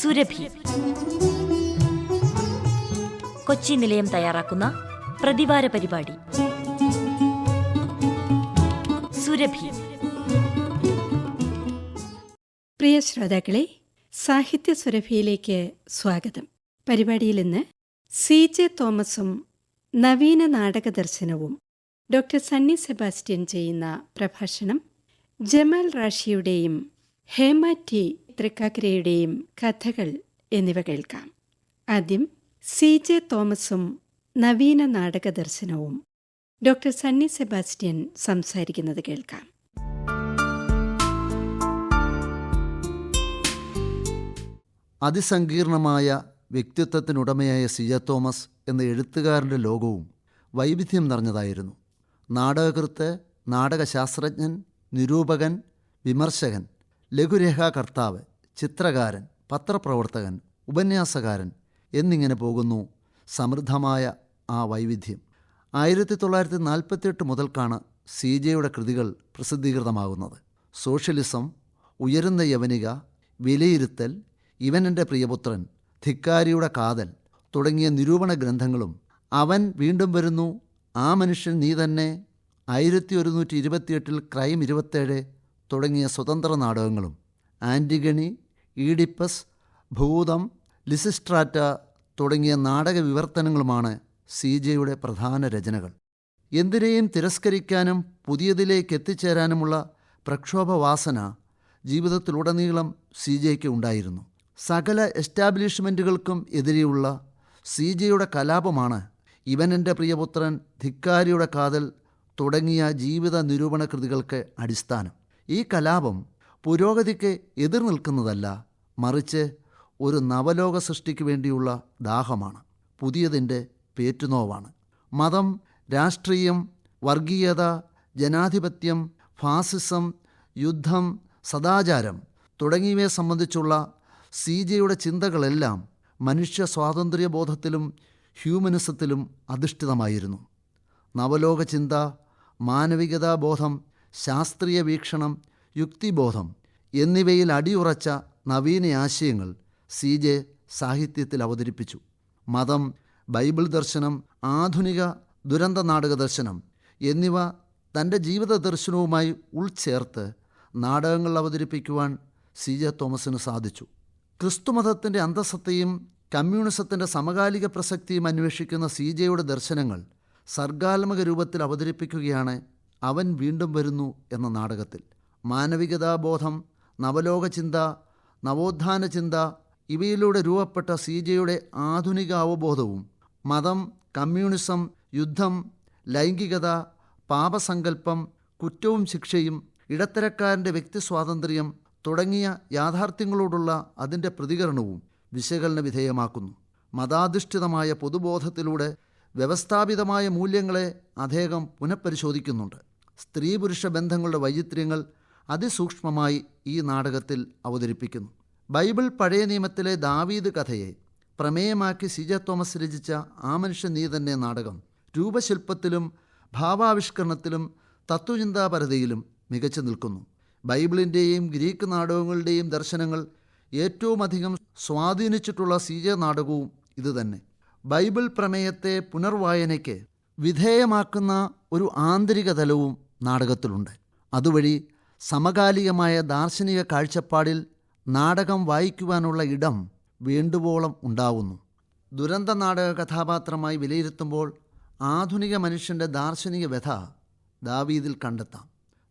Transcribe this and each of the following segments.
സുരഭി. കൊച്ചി നിലയം തയ്യാറാക്കുന്ന പ്രതിവാര പരിപാടി. സുരഭി. പ്രിയ ശ്രോതാക്കളെ സാഹിത്യ സുരഭിയിലേക്ക് സ്വാഗതം. പരിപാടിയിൽ ഇന്ന് സി ജെ തോമസും നവീന നാടക ദർശനവും ഡോക്ടർ സണ്ണി സെബാസ്റ്റ്യൻ ചെയ്യുന്ന പ്രഭാഷണം ജമാൽ റാഷിയുടെയും ഹേമ ടി തൃക്കാക്കരയുടെയും കഥകൾ എന്നിവ കേൾക്കാം. ആദ്യം സി ജെ തോമസും നവീന നാടക ദർശനവും ഡോക്ടർ സണ്ണി സെബാസ്റ്റ്യൻ സംസാരിക്കുന്നത് കേൾക്കാം. അതിസങ്കീർണമായ വ്യക്തിത്വത്തിനുടമയായ സിജ തോമസ് എന്ന എഴുത്തുകാരന്റെ ലോകവും വൈവിധ്യം നിറഞ്ഞതായിരുന്നു. നാടകകൃത്ത് നാടകശാസ്ത്രജ്ഞൻ നിരൂപകൻ വിമർശകൻ ലഘുരേഖാകർത്താവ് ചിത്രകാരൻ പത്രപ്രവർത്തകൻ ഉപന്യാസകാരൻ എന്നിങ്ങനെ പോകുന്നു സമൃദ്ധമായ ആ വൈവിധ്യം. ആയിരത്തി തൊള്ളായിരത്തി നാൽപ്പത്തിയെട്ട് മുതൽക്കാണ് സി ജെയുടെ കൃതികൾ പ്രസിദ്ധീകൃതമാകുന്നത്. സോഷ്യലിസം ഉയരുന്ന യവനിക വിലയിരുത്തൽ ഇവൻ എന്റെ പ്രിയപുത്രൻ ധിക്കാരിയുടെ കാതൽ തുടങ്ങിയ നിരൂപണ ഗ്രന്ഥങ്ങളും അവൻ വീണ്ടും വരുന്നു ആ മനുഷ്യൻ നീ തന്നെ ആയിരത്തി ഒരുന്നൂറ്റി ഇരുപത്തിയെട്ടിൽ ക്രൈം ഇരുപത്തേഴ് തുടങ്ങിയ സ്വതന്ത്ര നാടകങ്ങളും. ആന്റിഗണി ഈഡിപ്പസ് ഭൂതം ലിസിസ്ട്രാറ്റ തുടങ്ങിയ നാടക വിവർത്തനങ്ങളുമാണ് സി ജെയുടെ പ്രധാന രചനകൾ. എന്തിനേയും തിരസ്കരിക്കാനും പുതിയതിലേക്ക് എത്തിച്ചേരാനുമുള്ള പ്രക്ഷോഭവാസന ജീവിതത്തിലുടനീളം സി ജെക്ക് ഉണ്ടായിരുന്നു. സകല എസ്റ്റാബ്ലിഷ്മെന്റുകൾക്കും എതിരെയുള്ള സി ജെയുടെ കലാപമാണ് ഇവൻ എന്റെ പ്രിയപുത്രൻ ധിക്കാരിയുടെ കാതൽ തുടങ്ങിയ ജീവിത നിരൂപണ കൃതികൾക്ക് അടിസ്ഥാനം. ഈ കലാപം പുരോഗതിക്ക് എതിർ നിൽക്കുന്നതല്ല മറിച്ച് ഒരു നവലോക സൃഷ്ടിക്ക് വേണ്ടിയുള്ള ദാഹമാണ് പുതിയതിന്റെ പേറ്റുനോവാണ്. മതം രാഷ്ട്രീയം വർഗീയത ജനാധിപത്യം ഫാസിസം യുദ്ധം സദാചാരം തുടങ്ങിയവയെ സംബന്ധിച്ചുള്ള സി ജെയുടെ ചിന്തകളെല്ലാം മനുഷ്യ സ്വാതന്ത്ര്യബോധത്തിലും ഹ്യൂമനിസത്തിലും അധിഷ്ഠിതമായിരുന്നു. നവലോക ചിന്ത മാനവികതാബോധം ശാസ്ത്രീയ വീക്ഷണം യുക്തിബോധം എന്നിവയിൽ അടിയുറച്ച നവീന ആശയങ്ങൾ സി ജെ സാഹിത്യത്തിൽ അവതരിപ്പിച്ചു. മതം ബൈബിൾ ദർശനം ആധുനിക ദുരന്ത നാടക ദർശനം എന്നിവ തന്റെ ജീവിത ദർശനവുമായി ഉൾച്ചേർത്ത് നാടകങ്ങൾ അവതരിപ്പിക്കുവാൻ സി ജെ തോമസിന് സാധിച്ചു. ക്രിസ്തുമതത്തിന്റെ അന്തസ്സത്തെയും കമ്മ്യൂണിസത്തിന്റെ സമകാലിക പ്രസക്തിയും അന്വേഷിക്കുന്ന സി ജെയുടെ ദർശനങ്ങൾ സർഗാത്മക രൂപത്തിൽ അവതരിപ്പിക്കുകയാണ് അവൻ വീണ്ടും വരുന്നു എന്ന നാടകത്തിൽ. മാനവികതാബോധം നവലോക ചിന്ത നവോത്ഥാന ചിന്ത ഇവയിലൂടെ രൂപപ്പെട്ട സി ജെയുടെ ആധുനിക അവബോധവും മതം കമ്മ്യൂണിസം യുദ്ധം ലൈംഗികത പാപസങ്കല്പം കുറ്റവും ശിക്ഷയും ഇടത്തരക്കാരന്റെ വ്യക്തി സ്വാതന്ത്ര്യം തുടങ്ങിയ യാഥാർത്ഥ്യങ്ങളോടുള്ള അതിന്റെ പ്രതികരണവും വിശകലന വിധേയമാക്കുന്നു. മതാധിഷ്ഠിതമായ പൊതുബോധത്തിലൂടെ വ്യവസ്ഥാപിതമായ മൂല്യങ്ങളെ അദ്ദേഹം പുനഃപരിശോധിക്കുന്നുണ്ട്. സ്ത്രീ പുരുഷ ബന്ധങ്ങളുടെ വൈചിത്ര്യങ്ങൾ അതിസൂക്ഷ്മമായി ഈ നാടകത്തിൽ അവതരിപ്പിക്കുന്നു. ബൈബിൾ പഴയ നിയമത്തിലെ ദാവീദ് കഥയെ പ്രമേയമാക്കി സിജ തോമസ് രചിച്ച ആ മനുഷ്യ നീ തന്നെ നാടകം. രൂപശില്പത്തിലും ഭാവാവിഷ്കരണത്തിലും തത്വചിന്താപരതയിലും മികച്ചു നിൽക്കുന്നു. ബൈബിളിന്റെയും ഗ്രീക്ക് നാടകങ്ങളുടെയും ദർശനങ്ങൾ ഏറ്റവും അധികം സ്വാധീനിച്ചിട്ടുള്ള സി. ജെ. നാടകവും ഇതുതന്നെ ബൈബിൾ പ്രമേയത്തെ പുനർവായനയ്ക്ക് വിധേയമാക്കുന്ന ഒരു ആന്തരിക തലവും നാടകത്തിലുണ്ട്. അതുവഴി സമകാലികമായ ദാർശനിക കാഴ്ചപ്പാടിൽ നാടകം വായിക്കുവാനുള്ള ഇടം വേണ്ടുവോളം ഉണ്ടാവുന്നു. ദുരന്ത നാടക കഥാപാത്രമായി വിലയിരുത്തുമ്പോൾ ആധുനിക മനുഷ്യന്റെ ദാർശനിക വ്യഥ ദാവീദിൽ കണ്ടെത്താം.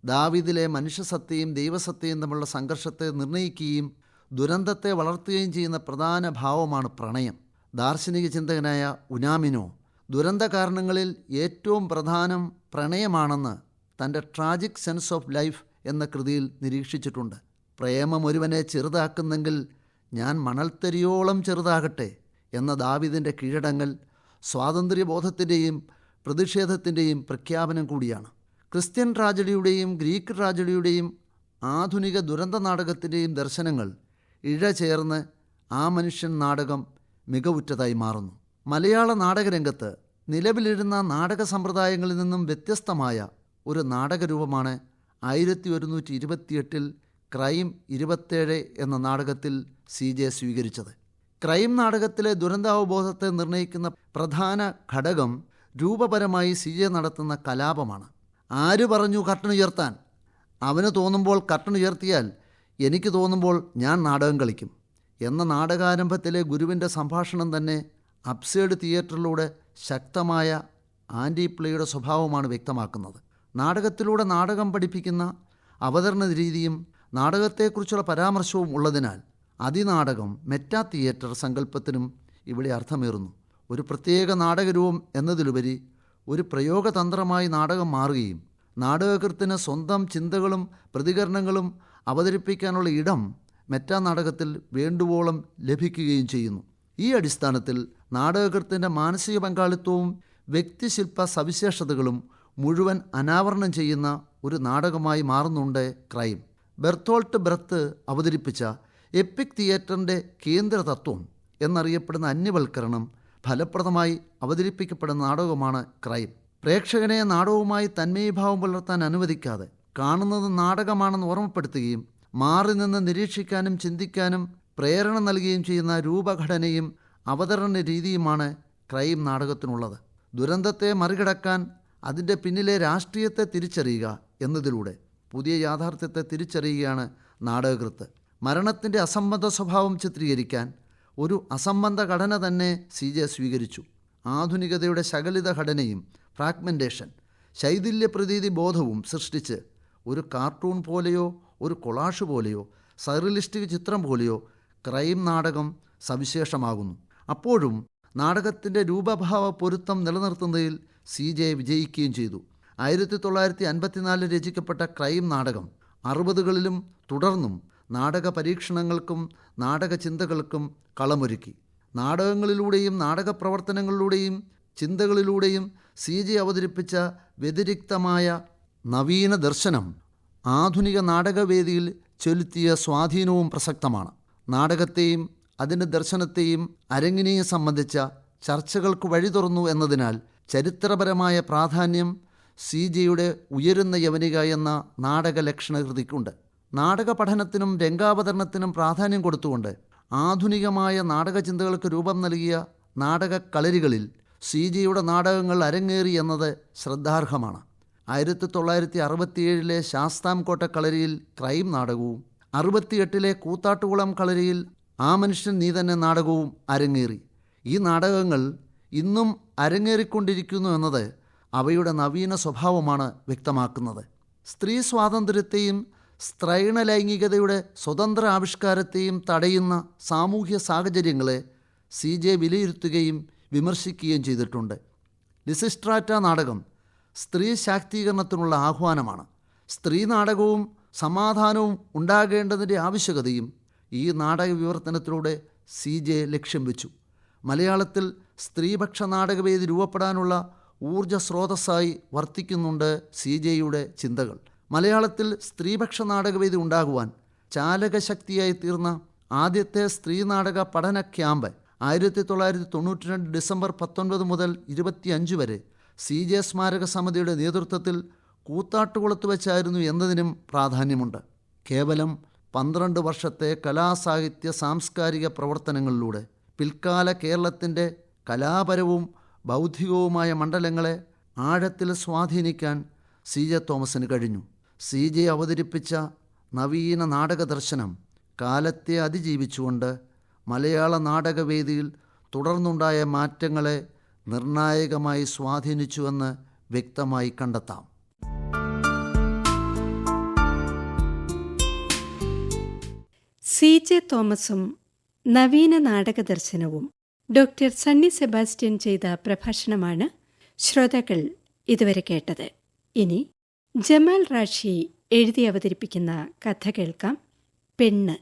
ദാവീദിലെ മനുഷ്യസത്തയും ദൈവസത്തയും തമ്മിലുള്ള സംഘർഷത്തെ നിർണയിക്കുകയും ദുരന്തത്തെ വളർത്തുകയും ചെയ്യുന്ന പ്രധാന ഭാവമാണ് പ്രണയം. ദാർശനിക ചിന്തകനായ ഉനാമിനോ ദുരന്ത കാരണങ്ങളിൽ ഏറ്റവും പ്രധാനം പ്രണയമാണെന്ന് തന്റെ ട്രാജിക് സെൻസ് ഓഫ് ലൈഫ് എന്ന കൃതിയിൽ നിരീക്ഷിച്ചിട്ടുണ്ട്. പ്രേമം ഒരുവനെ ചെറുതാക്കുന്നെങ്കിൽ ഞാൻ മണൽത്തരിയോളം ചെറുതാകട്ടെ എന്ന ദാവിദിന്റെ കീഴടങ്ങൽ സ്വാതന്ത്ര്യബോധത്തിന്റെയും പ്രതിഷേധത്തിന്റെയും പ്രഖ്യാപനം കൂടിയാണ്. ക്രിസ്ത്യൻ ട്രാജഡിയുടെയും ഗ്രീക്ക് ട്രാജഡിയുടെയും ആധുനിക ദുരന്ത നാടകത്തിന്റെയും ദർശനങ്ങൾ ഇഴചേർന്ന് ആ മനുഷ്യൻ നാടകം മികവുറ്റതായി മാറുന്നു. മലയാള നാടകരംഗത്ത് നിലവിലിരുന്ന നാടക സമ്പ്രദായങ്ങളിൽ നിന്നും വ്യത്യസ്തമായ ഒരു നാടകരൂപമാണ് ആയിരത്തി ഒരുന്നൂറ്റി ഇരുപത്തിയെട്ടിൽ ക്രൈം ഇരുപത്തേഴ് എന്ന നാടകത്തിൽ സി ജെ സ്വീകരിച്ചത്. ക്രൈം നാടകത്തിലെ ദുരന്താവബോധത്തെ നിർണയിക്കുന്ന പ്രധാന ഘടകം രൂപപരമായി സി ജെ നടത്തുന്ന കലാപമാണ്. ആര് പറഞ്ഞു കർട്ടൻ ഉയർത്താൻ? അവന് തോന്നുമ്പോൾ കർട്ടൻ ഉയർത്തിയാൽ എനിക്ക് തോന്നുമ്പോൾ ഞാൻ നാടകം കളിക്കും എന്ന നാടകാരംഭത്തിലെ ഗുരുവിന്റെ സംഭാഷണം തന്നെ അപ്സേഡ് തിയേറ്ററിലൂടെ ശക്തമായ ആന്റി പ്ലേയുടെ സ്വഭാവമാണ് വ്യക്തമാക്കുന്നത്. നാടകത്തിലൂടെ നാടകം പഠിപ്പിക്കുന്ന അവതരണ രീതിയും നാടകത്തെക്കുറിച്ചുള്ള പരാമർശവും ഉള്ളതിനാൽ അതിനാടകം മെറ്റാ തിയേറ്റർ സങ്കല്പത്തിനും ഇവിടെ അർത്ഥമേറുന്നു. ഒരു പ്രത്യേക നാടകരൂപം എന്നതിലുപരി ഒരു പ്രയോഗതന്ത്രമായി നാടകം മാറുകയും നാടകകൃത്തിന് സ്വന്തം ചിന്തകളും പ്രതികരണങ്ങളും അവതരിപ്പിക്കാനുള്ള ഇടം മെറ്റാ നാടകത്തിൽ വേണ്ടുവോളം ലഭിക്കുകയും ചെയ്യുന്നു. ഈ അടിസ്ഥാനത്തിൽ നാടകകൃത്തിന്റെ മാനസിക പങ്കാളിത്തവും വ്യക്തിശില്പ സവിശേഷതകളും മുഴുവൻ അനാവരണം ചെയ്യുന്ന ഒരു നാടകമായി മാറുന്നുണ്ട് ക്രൈം. ബെർത്തോൾട്ട് ബ്രത്ത് അവതരിപ്പിച്ച എപ്പിക് തിയേറ്ററിന്റെ കേന്ദ്ര തത്വം എന്നറിയപ്പെടുന്ന അന്യവൽക്കരണം ഫലപ്രദമായി അവതരിപ്പിക്കപ്പെടുന്ന നാടകമാണ് ക്രൈം. പ്രേക്ഷകനെ നാടകവുമായി തന്മയഭാവം പുലർത്താൻ അനുവദിക്കാതെ കാണുന്നത് നാടകമാണെന്ന് ഓർമ്മപ്പെടുത്തുകയും മാറി നിന്ന് നിരീക്ഷിക്കാനും ചിന്തിക്കാനും പ്രേരണ നൽകുകയും ചെയ്യുന്ന രൂപഘടനയും അവതരണ രീതിയുമാണ് ക്രൈം നാടകത്തിനുള്ളത്. ദുരന്തത്തെ മറികടക്കാൻ അതിന്റെ പിന്നിലെ രാഷ്ട്രീയത്തെ തിരിച്ചറിയുക എന്നതിലൂടെ പുതിയ യാഥാർത്ഥ്യത്തെ തിരിച്ചറിയുകയാണ് നാടകകൃത്ത്. മരണത്തിന്റെ അസംബന്ധ സ്വഭാവം ചിത്രീകരിക്കാൻ ഒരു അസംബന്ധ ഘടന തന്നെ സി ജെ സ്വീകരിച്ചു. ആധുനികതയുടെ ശകലിത ഘടനയും ഫ്രാഗ്മെന്റേഷൻ ശൈഥില്യ പ്രതീതി ബോധവും സൃഷ്ടിച്ച് ഒരു കാർട്ടൂൺ പോലെയോ ഒരു കൊളാഷ് പോലെയോ സറിലിസ്റ്റിക് ചിത്രം പോലെയോ ക്രൈം നാടകം സവിശേഷമാകുന്നു. അപ്പോഴും നാടകത്തിന്റെ രൂപഭാവ പൊരുത്തം നിലനിർത്തുന്നതിൽ സി ജെ വിജയിക്കുകയും ചെയ്തു. ആയിരത്തി തൊള്ളായിരത്തി അൻപത്തിനാലിൽ രചിക്കപ്പെട്ട ക്രൈം നാടകം അറുപതുകളിലും തുടർന്നും നാടക പരീക്ഷണങ്ങൾക്കും നാടക ചിന്തകൾക്കും കളമൊരുക്കി. നാടകങ്ങളിലൂടെയും നാടക പ്രവർത്തനങ്ങളിലൂടെയും ചിന്തകളിലൂടെയും സി ജെ അവതരിപ്പിച്ച വ്യതിരിക്തമായ നവീന ദർശനം ആധുനിക നാടകവേദിയിൽ ചെലുത്തിയ സ്വാധീനവും പ്രസക്തമാണ്. നാടകത്തെയും അതിന്റെ ദർശനത്തെയും അരങ്ങിനെയും സംബന്ധിച്ച ചർച്ചകൾക്ക് വഴി തുറന്നു എന്നതിനാൽ ചരിത്രപരമായ പ്രാധാന്യം സി ജിയുടെ ഉയരുന്ന യവനിക എന്ന നാടക ലക്ഷണകൃതിക്കുണ്ട്. നാടക പഠനത്തിനും രംഗാവതരണത്തിനും പ്രാധാന്യം കൊടുത്തുകൊണ്ട് ആധുനികമായ നാടക ചിന്തകൾക്ക് രൂപം നൽകിയ നാടക കളരികളിൽ സി ജിയുടെ നാടകങ്ങൾ അരങ്ങേറി എന്നത് ശ്രദ്ധാർഹമാണ്. ആയിരത്തി തൊള്ളായിരത്തി അറുപത്തിയേഴിലെ ശാസ്താംകോട്ട കളരിയിൽ ക്രൈം നാടകവും അറുപത്തിയെട്ടിലെ കൂത്താട്ടുകുളം കളരിയിൽ ആ മനുഷ്യൻ നീ തന്നെ നാടകവും അരങ്ങേറി. ഈ നാടകങ്ങൾ ഇന്നും അരങ്ങേറിക്കൊണ്ടിരിക്കുന്നു എന്നത് അവയുടെ നവീന സ്വഭാവമാണ് വ്യക്തമാക്കുന്നത്. സ്ത്രീ സ്വാതന്ത്ര്യത്തെയും സ്ത്രൈണ ലൈംഗികതയുടെ സ്വതന്ത്ര ആവിഷ്കാരത്തെയും തടയുന്ന സാമൂഹ്യ സാഹചര്യങ്ങളെ സി ജെ വിലയിരുത്തുകയും വിമർശിക്കുകയും ചെയ്തിട്ടുണ്ട്. ലിസിസ്ട്രാറ്റ നാടകം സ്ത്രീ ശാക്തീകരണത്തിനുള്ള ആഹ്വാനമാണ്. സ്ത്രീ നാടകവും സമാധാനവും ഉണ്ടാകേണ്ടതിന്റെ ആവശ്യകതയും ഈ നാടക വിവർത്തനത്തിലൂടെ സി ജെ ലക്ഷ്യം വെച്ചു. മലയാളത്തിൽ സ്ത്രീപക്ഷ നാടകവേദി രൂപപ്പെടാനുള്ള ഊർജ സ്രോതസ്സായി വർത്തിക്കുന്നുണ്ട് സി ജെയുടെ ചിന്തകൾ. മലയാളത്തിൽ സ്ത്രീപക്ഷ നാടകവേദി ഉണ്ടാകുവാൻ ചാലകശക്തിയായി തീർന്ന ആദ്യത്തെ സ്ത്രീ നാടക പഠന ക്യാമ്പ് ആയിരത്തി തൊള്ളായിരത്തി തൊണ്ണൂറ്റി രണ്ട് ഡിസംബർ പത്തൊൻപത് മുതൽ ഇരുപത്തിയഞ്ച് വരെ സി ജെ സ്മാരക സമിതിയുടെ നേതൃത്വത്തിൽ കൂത്താട്ടുകുളത്ത് വെച്ചായിരുന്നു എന്നതിനും പ്രാധാന്യമുണ്ട്. കേവലം പന്ത്രണ്ട് വർഷത്തെ കലാസാഹിത്യ സാംസ്കാരിക പ്രവർത്തനങ്ങളിലൂടെ പിൽക്കാല കേരളത്തിന്റെ കലാപരവും ബൗദ്ധികവുമായ മണ്ഡലങ്ങളെ ആഴത്തിൽ സ്വാധീനിക്കാൻ സി ജെ തോമസിന് കഴിഞ്ഞു. സി ജെ അവതരിപ്പിച്ച നവീന നാടക ദർശനം കാലത്തെ അതിജീവിച്ചുകൊണ്ട് മലയാള നാടകവേദിയിൽ തുടർന്നുണ്ടായ മാറ്റങ്ങളെ നിർണായകമായി സ്വാധീനിച്ചുവെന്ന് വ്യക്തമായി കണ്ടെത്താം. സി ജെ തോമസും നവീന നാടക ദർശനവും ഡോക്ടർ സണ്ണി സെബാസ്റ്റ്യൻ ചെയ്ത പ്രഭാഷണമാണ് ശ്രോതാക്കൾ ഇതുവരെ കേട്ടത്. ഇനി ജമാൽ റാഷി എഴുതി അവതരിപ്പിക്കുന്ന കഥ കേൾക്കാം. പെണ്ണ്.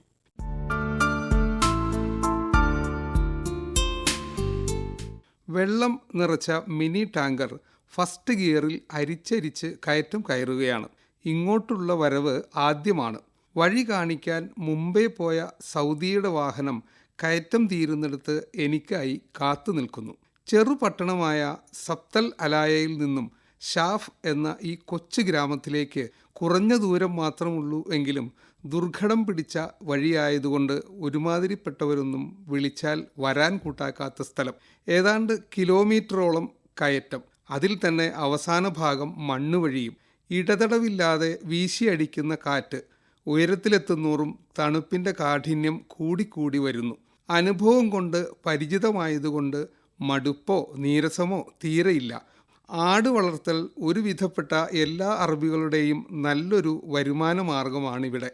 വെള്ളം നിറച്ച മിനി ടാങ്കർ ഫസ്റ്റ് ഗിയറിൽ അരിച്ചരിച്ച് കയറ്റം കയറുകയാണ്. ഇങ്ങോട്ടുള്ള വരവ് ആദ്യമാണ്. വഴി കാണിക്കാൻ മുംബൈ പോയ സൗദിയുടെ വാഹനം കയറ്റം തീരുന്നിടത്ത് എനിക്കായി കാത്തു നിൽക്കുന്നു. ചെറുപട്ടണമായ സപ്തൽ അലായയിൽ നിന്നും ഷാഫ് എന്ന ഈ കൊച്ചു ഗ്രാമത്തിലേക്ക് കുറഞ്ഞ ദൂരം മാത്രമുള്ളൂ എങ്കിലും ദുർഘടം പിടിച്ച വഴിയായതുകൊണ്ട് ഒരുമാതിരിപ്പെട്ടവരൊന്നും വിളിച്ചാൽ വരാൻ കൂട്ടാക്കാത്ത സ്ഥലം. ഏതാണ്ട് കിലോമീറ്ററോളം കയറ്റം. അതിൽ തന്നെ അവസാന ഭാഗം മണ്ണുവഴിയും ഇടതടവില്ലാതെ വീശിയടിക്കുന്ന കാറ്റ് ഉയരത്തിലെത്തുന്നോറും തണുപ്പിന്റെ കാഠിന്യം കൂടിക്കൂടി വരുന്നു. അനുഭവം കൊണ്ട് പരിചിതമായതുകൊണ്ട് മടുപ്പോ നീരസമോ തീരെയില്ല. ആട് വളർത്തൽ ഒരുവിധപ്പെട്ട എല്ലാ അറബികളുടെയും നല്ലൊരു വരുമാന മാർഗമാണിവിടെ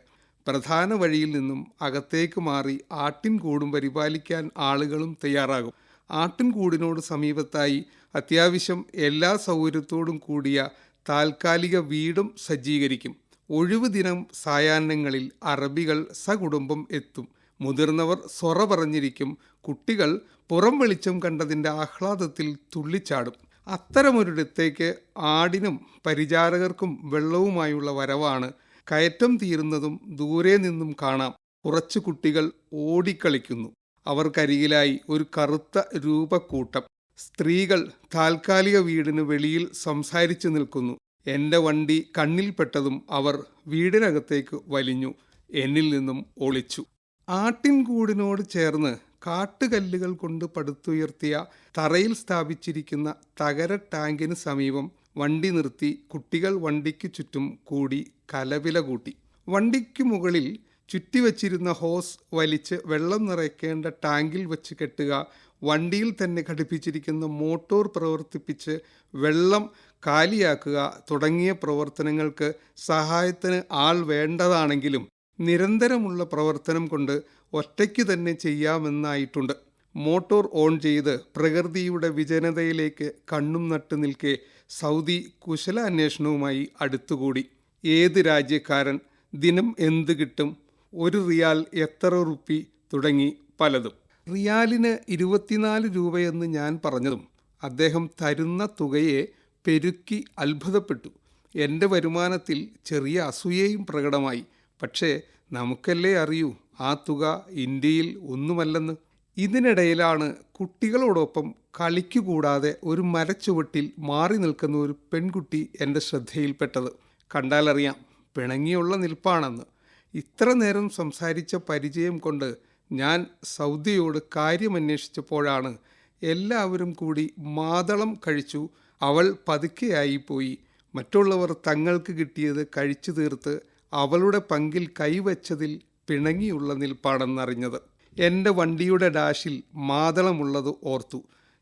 പ്രധാന വഴിയിൽ നിന്നും അകത്തേക്ക് മാറി ആട്ടിൻകൂടും പരിപാലിക്കാൻ ആളുകളും തയ്യാറാകും. ആട്ടിൻകൂടിനോട് സമീപത്തായി അത്യാവശ്യം എല്ലാ സൗകര്യത്തോടും കൂടിയ താൽക്കാലിക വീടും സജ്ജീകരിക്കും. ഒഴിവു ദിനം സായാഹ്നങ്ങളിൽ അറബികൾ സകുടുംബം എത്തും. മുതിർന്നവർ സൊറ പറഞ്ഞിരിക്കും. കുട്ടികൾ പുറം വെളിച്ചം കണ്ടതിന്റെ ആഹ്ലാദത്തിൽ തുള്ളിച്ചാടും. അത്തരമൊരിടത്തേക്ക് ആടിനും പരിചാരകർക്കും വെള്ളവുമായുള്ള വരവാണ്. കയറ്റം തീരുന്നതും ദൂരെ നിന്നും കാണാം. കുറച്ചു കുട്ടികൾ ഓടിക്കളിക്കുന്നു. അവർക്കരികിലായി ഒരു കറുത്ത രൂപക്കൂട്ടം. സ്ത്രീകൾ താൽക്കാലിക വീടിന് വെളിയിൽ സംസാരിച്ചു നിൽക്കുന്നു. എന്റെ വണ്ടി കണ്ണിൽപ്പെട്ടതും അവർ വീടിനകത്തേക്ക് വലിഞ്ഞു. എന്നിൽ നിന്നും ഒളിച്ചു. ആട്ടിൻകൂടിനോട് ചേർന്ന് കാട്ടുകല്ലുകൾ കൊണ്ട് പടുത്തുയർത്തിയ തറയിൽ സ്ഥാപിച്ചിരിക്കുന്ന തകര ടാങ്കിന് സമീപം വണ്ടി നിർത്തി കുട്ടികൾ വണ്ടിക്ക് ചുറ്റും കൂടി കലവില കൂട്ടി. വണ്ടിക്ക് മുകളിൽ ചുറ്റിവച്ചിരുന്ന ഹോസ് വലിച്ച് വെള്ളം നിറയ്ക്കേണ്ട ടാങ്കിൽ വെച്ച് കെട്ടുക വണ്ടിയിൽ തന്നെ ഘടിപ്പിച്ചിരിക്കുന്ന മോട്ടോർ പ്രവർത്തിപ്പിച്ച് വെള്ളം കാലിയാക്കുക തുടങ്ങിയ പ്രവർത്തനങ്ങൾക്ക് സഹായത്തിന് ആൾ വേണ്ടതാണെങ്കിലും നിരന്തരമുള്ള പ്രവർത്തനം കൊണ്ട് ഒറ്റയ്ക്ക് തന്നെ ചെയ്യാമെന്നായിട്ടുണ്ട്. മോട്ടോർ ഓൺ ചെയ്ത് പ്രകൃതിയുടെ വിജനതയിലേക്ക് കണ്ണും നട്ടു നിൽക്കെ സൗദി കുശല അന്വേഷണവുമായി അടുത്തുകൂടി. ഏത് രാജ്യക്കാരൻ ദിനം എന്ത് കിട്ടും? ഒരു റിയാൽ എത്ര റുപ്പി തുടങ്ങി പലതും. റിയാലിന് ഇരുപത്തിനാല് രൂപയെന്ന് ഞാൻ പറഞ്ഞതും അദ്ദേഹം തരുന്ന തുകയെ പെരുക്കി അത്ഭുതപ്പെട്ടു. എന്റെ വരുമാനത്തിൽ ചെറിയ അസൂയയും പ്രകടമായി. പക്ഷേ നമുക്കല്ലേ അറിയൂ ആ തുക ഇന്ത്യയിൽ ഒന്നുമല്ലെന്ന്. ഇതിനിടയിലാണ് കുട്ടികളോടൊപ്പം കളിക്കുകൂടാതെ ഒരു മരച്ചുവട്ടിൽ മാറി നിൽക്കുന്ന ഒരു പെൺകുട്ടി എന്റെ ശ്രദ്ധയിൽപ്പെട്ടത്. കണ്ടാലറിയാം പിണങ്ങിയുള്ള നിൽപ്പാണെന്ന്. ഇത്ര നേരം സംസാരിച്ച പരിചയം കൊണ്ട് ഞാൻ സൗദിയോട് കാര്യമന്വേഷിച്ചപ്പോഴാണ് എല്ലാവരും കൂടി മാതളം കഴിച്ചു അവൾ പതുക്കെയായിപ്പോയി. മറ്റുള്ളവർ തങ്ങൾക്ക് കിട്ടിയത് കഴിച്ചു തീർത്ത് അവളുടെ പങ്കിൽ കൈവച്ചതിൽ പിണങ്ങിയുള്ള നിൽപ്പാണെന്നറിഞ്ഞത്. എന്റെ വണ്ടിയുടെ ഡാഷിൽ മാതളമുള്ളത് ഓർത്തു.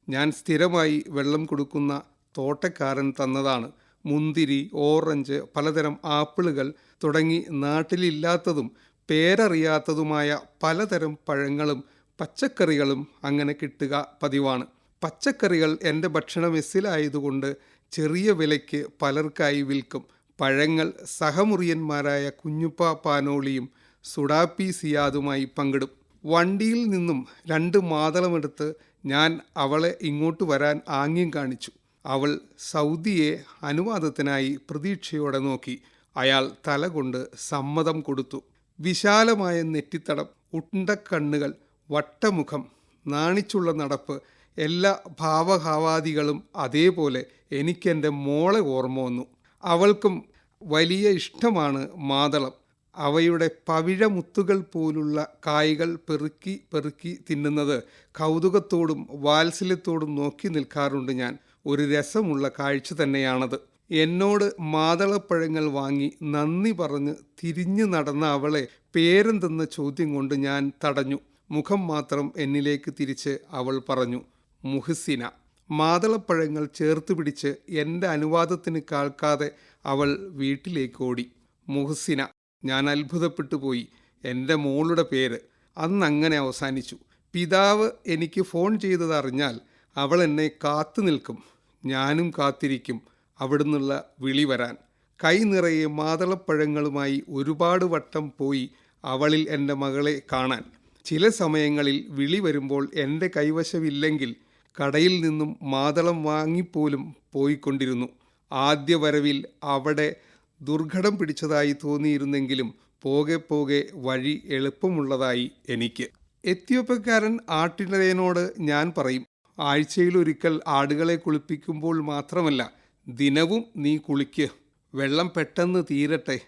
ഞാൻ സ്ഥിരമായി വെള്ളം കൊടുക്കുന്ന തോട്ടക്കാരൻ തന്നതാണ്. മുന്തിരി ഓറഞ്ച് പലതരം ആപ്പിളുകൾ തുടങ്ങി നാട്ടിലില്ലാത്തതും പേരറിയാത്തതുമായ പലതരം പഴങ്ങളും പച്ചക്കറികളും അങ്ങനെ കിട്ടുക പതിവാണ്. പച്ചക്കറികൾ എന്റെ ഭക്ഷണ മെസ്സിലായതുകൊണ്ട് ചെറിയ വിലയ്ക്ക് പലർക്കായി വിൽക്കും. പഴങ്ങൾ സഹമുറിയന്മാരായ കുഞ്ഞുപ്പ പാനോളിയും സുഡാപ്പി സിയാദുമായി പങ്കിടും. വണ്ടിയിൽ നിന്നും രണ്ട് മാതളമെടുത്ത് ഞാൻ അവളെ ഇങ്ങോട്ട് വരാൻ ആംഗ്യം കാണിച്ചു. അവൾ സൗദിയെ അനുവാദത്തിനായി പ്രതീക്ഷയോടെ നോക്കി. അയാൾ തലകൊണ്ട് സമ്മതം കൊടുത്തു. വിശാലമായ നെറ്റിത്തടം ഉണ്ടക്കണ്ണുകൾ വട്ടമുഖം നാണിച്ചുള്ള നടപ്പ് എല്ലാ ഭാവഭാവാദികളും അതേപോലെ എനിക്കെന്റെ മോളെ ഓർമ്മ വന്നു. അവൾക്കും വലിയ ഇഷ്ടമാണ് മാതളം. അവയുടെ പവിഴമുത്തുകൾ പോലുള്ള കായ്കൾ പെറുക്കി പെറുക്കി തിന്നുന്നത് കൗതുകത്തോടും വാത്സല്യത്തോടും നോക്കി നിൽക്കാറുണ്ട് ഞാൻ. ഒരു രസമുള്ള കാഴ്ച തന്നെയാണത്. എന്നോട് മാതളപ്പഴങ്ങൾ വാങ്ങി നന്ദി പറഞ്ഞ് തിരിഞ്ഞു നടന്ന അവളെ പേരെന്തെന്ന ചോദ്യം കൊണ്ട് ഞാൻ തടഞ്ഞു. മുഖം മാത്രം എന്നിലേക്ക് തിരിച്ച് അവൾ പറഞ്ഞു. മുഹസിന. മാതളപ്പഴങ്ങൾ ചേർത്ത് പിടിച്ച് എന്റെ അനുവാദത്തിന് കേൾക്കാതെ അവൾ വീട്ടിലേക്ക് ഓടി മുഹസിന ഞാൻ അത്ഭുതപ്പെട്ടു പോയി. എന്റെ മോളുടെ പേര് അന്നങ്ങനെ അവസാനിച്ചു. പിതാവ് എനിക്ക് ഫോൺ ചെയ്തതറിഞ്ഞാൽ അവൾ എന്നെ കാത്തു നിൽക്കും. ഞാനും കാത്തിരിക്കും അവിടുന്നുള്ള വിളി വരാൻ. കൈ നിറയെ മാതളപ്പഴങ്ങളുമായി ഒരുപാട് വട്ടം പോയി അവളിൽ എന്റെ മകളെ കാണാൻ. ചില സമയങ്ങളിൽ വിളി വരുമ്പോൾ എന്റെ കൈവശമില്ലെങ്കിൽ കടയിൽ നിന്നും മാതളം വാങ്ങിപ്പോലും പോയിക്കൊണ്ടിരുന്നു. ആദ്യ വരവിൽ അവിടെ ദുർഘടം പിടിച്ചതായി തോന്നിയിരുന്നെങ്കിലും പോകെ പോകെ വഴി എളുപ്പമുള്ളതായി എനിക്ക്. എത്യോപ്യക്കാരൻ ആട്ടിടയനോട് ഞാൻ പറയും ആഴ്ചയിലൊരിക്കൽ ആടുകളെ കുളിപ്പിക്കുമ്പോൾ മാത്രമല്ല ദിനവും നീ കുളിക്ക്. വെള്ളം പെട്ടെന്ന് തീരട്ടെ.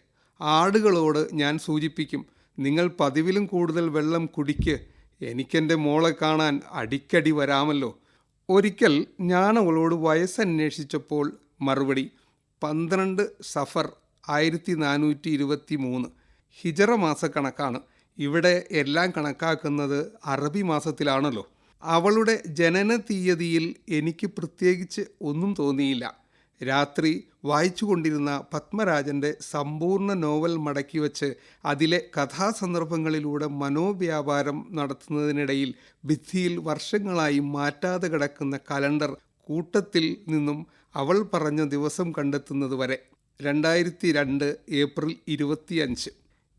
ആടുകളോട് ഞാൻ സൂചിപ്പിക്കും നിങ്ങൾ പതിവിലും കൂടുതൽ വെള്ളം കുടിക്ക്. എനിക്കെന്റെ മോളെ കാണാൻ അടിക്കടി വരാമല്ലോ. ഒരിക്കൽ ഞാൻ അവളോട് വയസ്സന്വേഷിച്ചപ്പോൾ മറുപടി പന്ത്രണ്ട് സഫർ ആയിരത്തി നാനൂറ്റി ഇരുപത്തി മൂന്ന് ഹിജറ മാസക്കണക്കാണ്. ഇവിടെ എല്ലാം കണക്കാക്കുന്നത് അറബി മാസത്തിലാണല്ലോ. അവളുടെ ജനന തീയതിയിൽ എനിക്ക് പ്രത്യേകിച്ച് ഒന്നും തോന്നിയില്ല. രാത്രി വായിച്ചു കൊണ്ടിരുന്ന പത്മരാജന്റെ സമ്പൂർണ നോവൽ മടക്കി വച്ച് അതിലെ കഥാസന്ദർഭങ്ങളിലൂടെ മനോവ്യാപാരം നടത്തുന്നതിനിടയിൽ ഭിത്തിയിൽ വർഷങ്ങളായി മാറ്റാതെ കിടക്കുന്ന കലണ്ടർ കൂട്ടത്തിൽ നിന്നും അവൾ പറഞ്ഞ ദിവസം കണ്ടെത്തുന്നത് വരെ. രണ്ടായിരത്തി രണ്ട് ഏപ്രിൽ ഇരുപത്തിയഞ്ച്.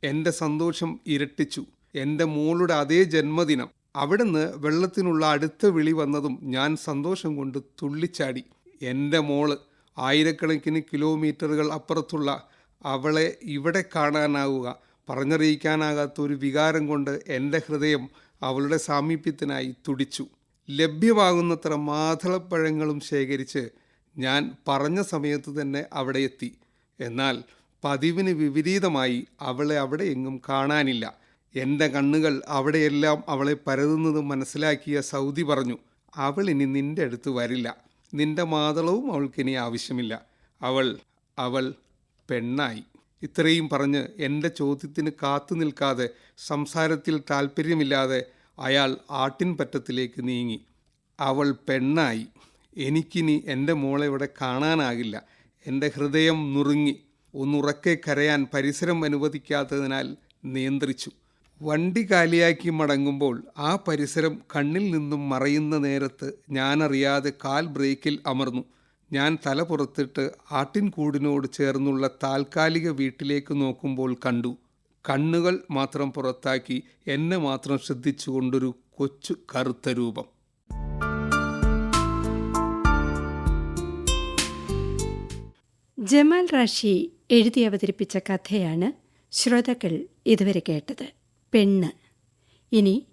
എന്റെ സന്തോഷം ഇരട്ടിച്ചു. എന്റെ മോളുടെ അതേ ജന്മദിനം. അവിടുന്ന് വെള്ളത്തിനുള്ള അടുത്ത വിളി വന്നതും ഞാൻ സന്തോഷം കൊണ്ട് തുള്ളിച്ചാടി. എന്റെ മോൾ ആയിരക്കണക്കിന് കിലോമീറ്ററുകൾ അപ്പുറത്തുള്ള അവളെ ഇവിടെ കാണാനാവുക. പറഞ്ഞറിയിക്കാനാകാത്ത ഒരു വികാരം കൊണ്ട് എന്റെ ഹൃദയം അവളുടെ സാമീപ്യത്തിനായി തുടിച്ചു. ലഭ്യമാകുന്നത്ര മാതളപ്പഴങ്ങളും ശേഖരിച്ച് ഞാൻ പറഞ്ഞ സമയത്ത് തന്നെ അവിടെ എത്തി. എന്നാൽ പതിവിന് വിപരീതമായി അവളെ അവിടെ എങ്ങും കാണാനില്ല. എന്റെ കണ്ണുകൾ അവിടെയെല്ലാം അവളെ പരതുന്നത് മനസ്സിലാക്കിയ സൗദി പറഞ്ഞു അവൾ ഇനി നിന്റെ അടുത്ത് വരില്ല. നിന്റെ മാതളവും അവൾക്കിനി ആവശ്യമില്ല. അവൾ അവൾ പെണ്ണായി. ഇത്രയും പറഞ്ഞ് എന്റെ ചോദ്യത്തിന് കാത്തു നിൽക്കാതെ സംസാരത്തിൽ താല്പര്യമില്ലാതെ അയാൾ ആട്ടിൻ പറ്റത്തിലേക്ക് നീങ്ങി. അവൾ പെണ്ണായി. എനിക്കിനി എന്റെ മോളെ ഇവിടെ കാണാനാകില്ല. എന്റെ ഹൃദയം നുറുങ്ങി. ഒന്നുറക്കെ കരയാൻ പരിസരം അനുവദിക്കാത്തതിനാൽ നിയന്ത്രിച്ചു. വണ്ടി കാലിയാക്കി മടങ്ങുമ്പോൾ ആ പരിസരം കണ്ണിൽ നിന്നും മറയുന്ന നേരത്ത് ഞാനറിയാതെ കാൽ ബ്രേക്കിൽ അമർന്നു. ഞാൻ തല പുറത്തിട്ട് ആട്ടിൻകൂടിനോട് ചേർന്നുള്ള താൽക്കാലിക വീട്ടിലേക്ക് നോക്കുമ്പോൾ കണ്ടു. കണ്ണുകൾ മാത്രം പുറത്താക്കി എന്നെ മാത്രം ശ്രദ്ധിച്ചുകൊണ്ടൊരു കൊച്ചു കറുത്ത രൂപം. ജമാൽ റാഷി എഴുതി അവതരിപ്പിച്ച കഥയാണ് ശ്രോതാക്കൾ ഇതുവരെ കേട്ടത്. പെണ്ണ്. ഇനി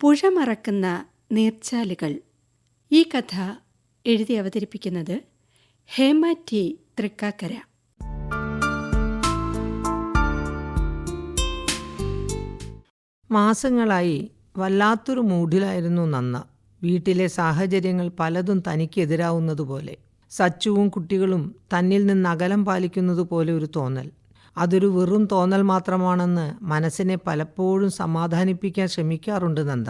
പുഴ മറക്കുന്ന നീർച്ചാലുകൾ. ഈ കഥ എഴുതി അവതരിപ്പിക്കുന്നത് ഹേമ ടി തൃക്കാക്കര. മാസങ്ങളായി വല്ലാത്തൊരു മൂഡിലായിരുന്നു നന്ന. വീട്ടിലെ സാഹചര്യങ്ങൾ പലതും തനിക്കെതിരാവുന്നതുപോലെ സച്ചുവും കുട്ടികളും തന്നിൽ നിന്ന് അകലം പാലിക്കുന്നതുപോലെ ഒരു തോന്നൽ. അതൊരു വെറും തോന്നൽ മാത്രമാണെന്ന് മനസ്സിനെ പലപ്പോഴും സമാധാനിപ്പിക്കാൻ ശ്രമിക്കാറുണ്ട് നന്ദ.